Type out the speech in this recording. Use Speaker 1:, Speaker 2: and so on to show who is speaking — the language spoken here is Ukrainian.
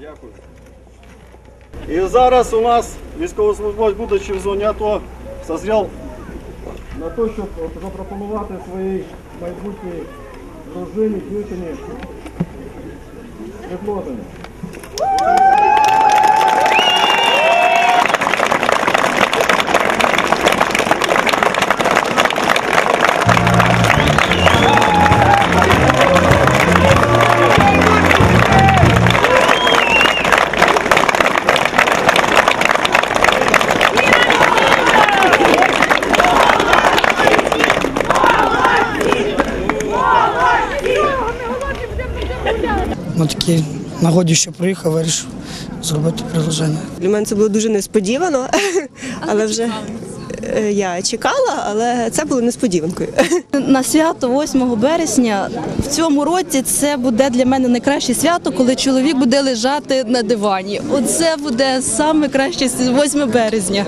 Speaker 1: Дякую. І зараз у нас військовослужбовець, будучи в зоні АТО, созряв на те, щоб запропонувати своїй майбутній дружині, дівчині відносини.
Speaker 2: На такій нагоді, що приїхав, вирішив зробити предложення.
Speaker 3: Для мене це було дуже несподівано, але вже е, я чекала, але це було несподіванкою.
Speaker 4: На свято 8 березня в цьому році це буде для мене найкраще свято, коли чоловік буде лежати на дивані. Оце буде саме краще 8 березня.